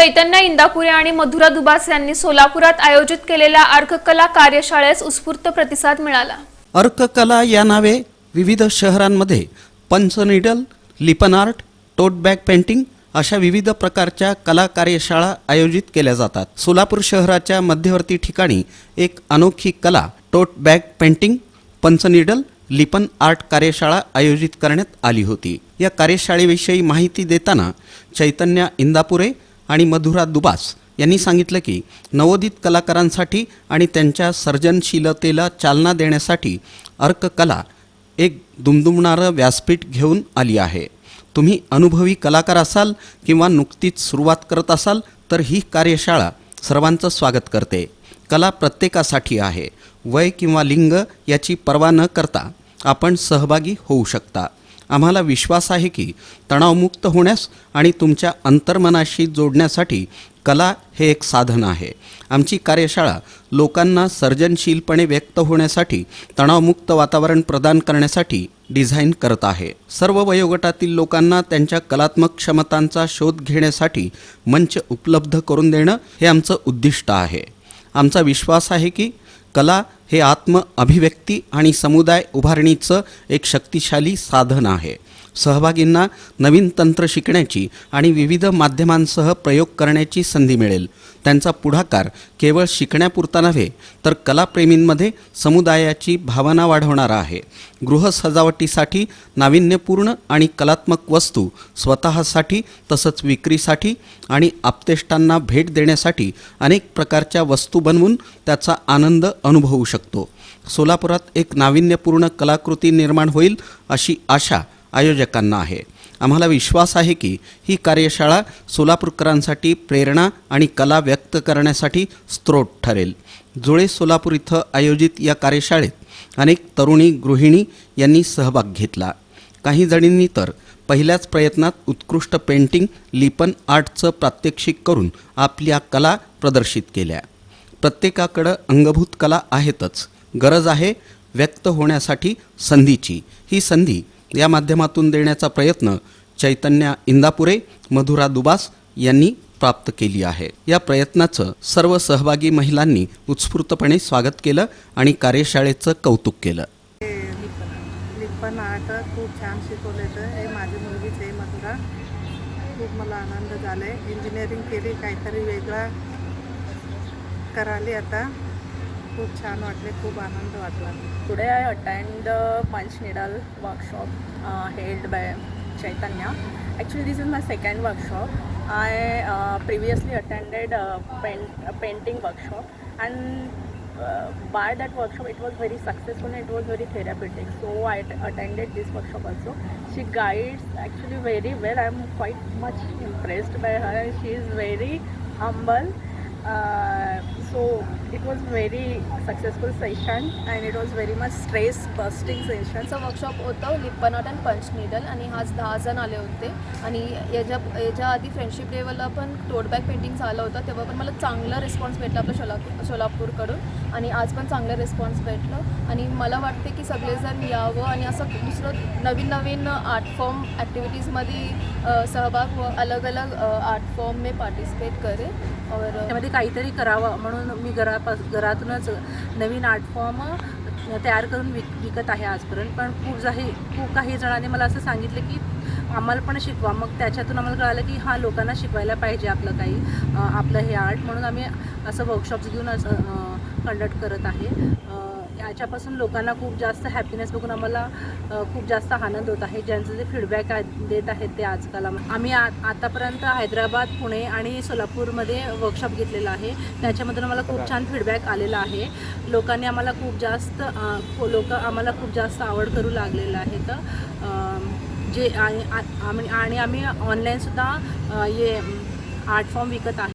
चैतन्य इंदापुरे आणि मधुरा दुबास यांनी सोलापुरात आयोजित केलेल्या अर्ककला कार्यशाळेस उत्स्फूर्त प्रतिसाद मिळाला. अर्ककला या नावे विविध शहरांमध्ये punch needle Lippan art tote bag painting अशा विविध प्रकारच्या कला कार्यशाळा आयोजित केल्या जातात. सोलापूर शहराच्या मध्यवर्ती ठिकाणी एक अनोखी कला tote bag painting punch needle Lippan art कार्यशाळा आयोजित करण्यात आली होती. या कार्यशाळेविषयी माहिती देताना चैतन्य इंदापुरे आणि मधुरा दुबास यांनी सांगितलं की नवोदित कलाकारांसाठी आणि त्यांच्या सर्जनशीलतेला चालना देण्यासाठी अर्ककला एक दुमदुमणारं व्यासपीठ घेऊन आली आहे. तुम्ही अनुभवी कलाकार असाल किंवा नुकतीच सुरुवात करत असाल तर ही कार्यशाळा सर्वांचं स्वागत करते. कला प्रत्येकासाठी आहे. वय किंवा लिंग याची पर्वा न करता आपण सहभागी होऊ शकता. आम्हाला विश्वास आहे की तणावमुक्त होण्यास आणि तुमच्या अंतर्मनाशी जोडण्यासाठी कला हे एक साधन आहे. आमची कार्यशाळा लोकांना सर्जनशीलपणे व्यक्त होण्यासाठी तणावमुक्त वातावरण प्रदान करण्यासाठी डिझाईन करत आहे. सर्व वयोगटातील लोकांना त्यांच्या कलात्मक क्षमतांचा शोध घेण्यासाठी मंच उपलब्ध करून देणं हे आमचं उद्दिष्ट आहे. आमचा विश्वास आहे की कला हे आत्म अभिव्यक्ती आणि समुदाय उभारणीचं एक शक्तिशाली साधन आहे. सहभागींना नवीन तंत्र शिकण्याची आणि विविध माध्यमांसह प्रयोग करण्याची संधी मिळेल. त्यांचा पुढाकार केवळ शिकण्यापुरता नव्हे तर कलाप्रेमींमध्ये समुदायाची भावना वाढवणारा आहे. गृह सजावटीसाठी नाविन्यपूर्ण आणि कलात्मक वस्तू स्वतःसाठी तसंच विक्रीसाठी आणि आपतेष्टांना भेट देण्यासाठी अनेक प्रकारच्या वस्तू बनवून त्याचा आनंद अनुभवू शकतो. सोलापुरात एक नाविन्यपूर्ण कलाकृती निर्माण होईल अशी आशा आयोजकांना आहे. आम्हाला विश्वास आहे की ही कार्यशाळा सोलापूरकरांसाठी प्रेरणा आणि कला व्यक्त करण्यासाठी स्त्रोत ठरेल. जुळे सोलापूर इथं आयोजित या कार्यशाळेत अनेक तरुणी गृहिणी यांनी सहभाग घेतला. काही जणींनी तर पहिल्याच प्रयत्नात उत्कृष्ट पेंटिंग लिपन आर्टचं प्रात्यक्षिक करून आपल्या कला प्रदर्शित केल्या. प्रत्येकाकडं अंगभूत कला आहेतच. गरज आहे व्यक्त होण्यासाठी संधीची. ही संधी या माध्यमातून देण्याचा प्रयत्न चैतन्य इंदापुरे मधुरा दुबास यांनी प्राप्त केली आहे. या प्रयत्नाचं सर्व सहभागी महिलांनी उत्स्फूर्तपणे स्वागत केलं आणि कार्यशाळेचं कौतुक केलं. पण आता खूप छान शिकवले तर हे माझी मुलगीच आहे मधुरा. खूप मला आनंद झाला आहे इंजिनिअरिंग केली काहीतरी वेगळा कराली आता. खूप छान वाटले खूप आनंद वाटला Today I attend the Punch Needle workshop uh, held by Chaitanya. Actually, this is my second workshop. I uh, previously attended a, paint, a painting workshop, and uh, by that workshop, it was very successful and it was very therapeutic. So I at- attended this workshop also. She guides actually very well. I'm quite much impressed by her. It was very successful session and it was very much stress busting session. त्यांचं workshop होतं. Lippan art and punch needle आणि आज दहा जण आले होते. आणि याच्या याच्या आधी फ्रेंडशिप डेवला पण टोटबॅक पेंटिंग झालं होतं. तेव्हा पण मला चांगला रिस्पॉन्स भेटला आपल्या सोलापूर सोलापूरकडून. आणि आज पण चांगलं रिस्पॉन्स भेटलं. आणि मला वाटते की सगळेजण यावं आणि असं दुसरं नवीन नवीन आर्ट फॉर्म ॲक्टिव्हिटीजमध्ये सहभाग व अलग अलग आर्ट फॉर्म में पार्टिसिपेट करे. और त्यामध्ये काहीतरी करावं. म्हणून मी घरापास घरातूनच नवीन आर्ट फॉर्म तयार करून विक विकत आहे आजपर्यंत. पण खूप जाही खूप काही जणांनी मला असं सांगितलं की आम्हाला पण शिकवा. मग त्याच्यातून आम्हाला कळालं की हा लोकांना शिकवायला पाहिजे आपलं काही आपलं हे आर्ट. म्हणून आम्ही असं वर्कशॉप्स घेऊन असं कंडक्ट करत आहे. अं, याच्यापासून लोकांना खूप जास्त हॅपीनेस बघून आम्हाला खूप जास्त आनंद होत आहे. ज्यांचं जे फीडबॅक देत आहेत ते आजकाल आम्ही आ आतापर्यंत हैदराबाद पुणे आणि सोलापूरमध्ये वर्कशॉप घेतलेला आहे. त्याच्यामधून आम्हाला खूप छान फीडबॅक आलेला आहे. लोकांनी आम्हाला खूप जास्त लोक आम्हाला खूप जास्त आवड करू लागलेलं आहे तर जे आणि आ- आम्ही आणि आम्ही ऑनलाईनसुद्धा हे आर्ट फॉर्म विकत आहे.